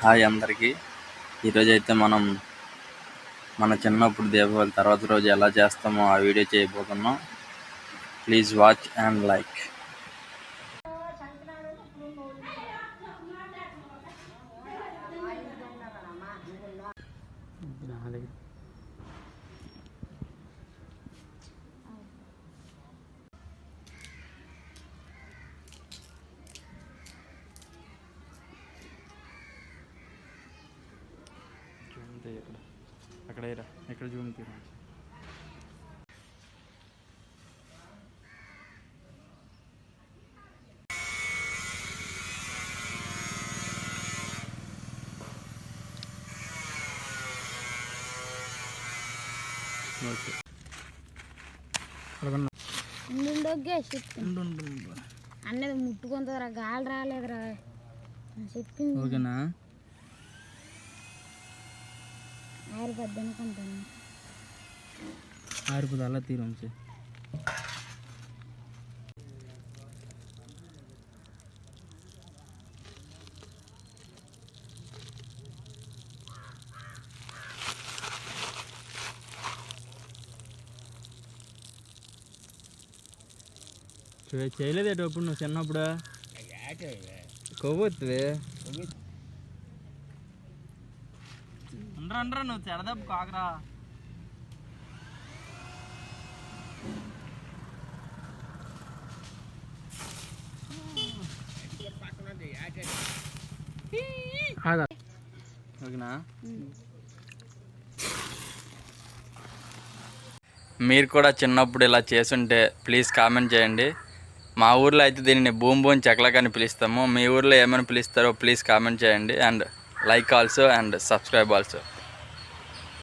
Hi అందరికీ. ఈరోజు అయితే మనం మన చిన్నప్పుడు దీపావళి తర్వాత రోజు ఎలా చేస్తామో ఆ వీడియో చేయబోతున్నాం. Please watch and like. ఇక్కడ. అక్కడ ఇక్కడ జూమ్ తీరా. ఓకే. అన్నది ముట్టుకుంటుందిరా గాలి రాలేదురా. చెప్పింది ఓకేనా? ఆరు పెద్ద అనుకుంటాను ఆరిపోదు అలా తీరం చేయలేదేటో అప్పుడు నువ్వు చిన్నప్పుడు కొవ్వొత్తువే అండ్రా అండ్రా నువ్వు చెడదబ్బు కాకరా. ఓకేనా? మీరు కూడా చిన్నప్పుడు ఇలా చేసుంటే ప్లీజ్ కామెంట్ చేయండి. మా ఊర్లో అయితే దీనిని బూమ్ బూమ్ చెక్లక్ అని పిలుస్తాము. మీ ఊర్లో ఏమైనా పిలుస్తారో ప్లీజ్ కామెంట్ చేయండి. And like also and subscribe also.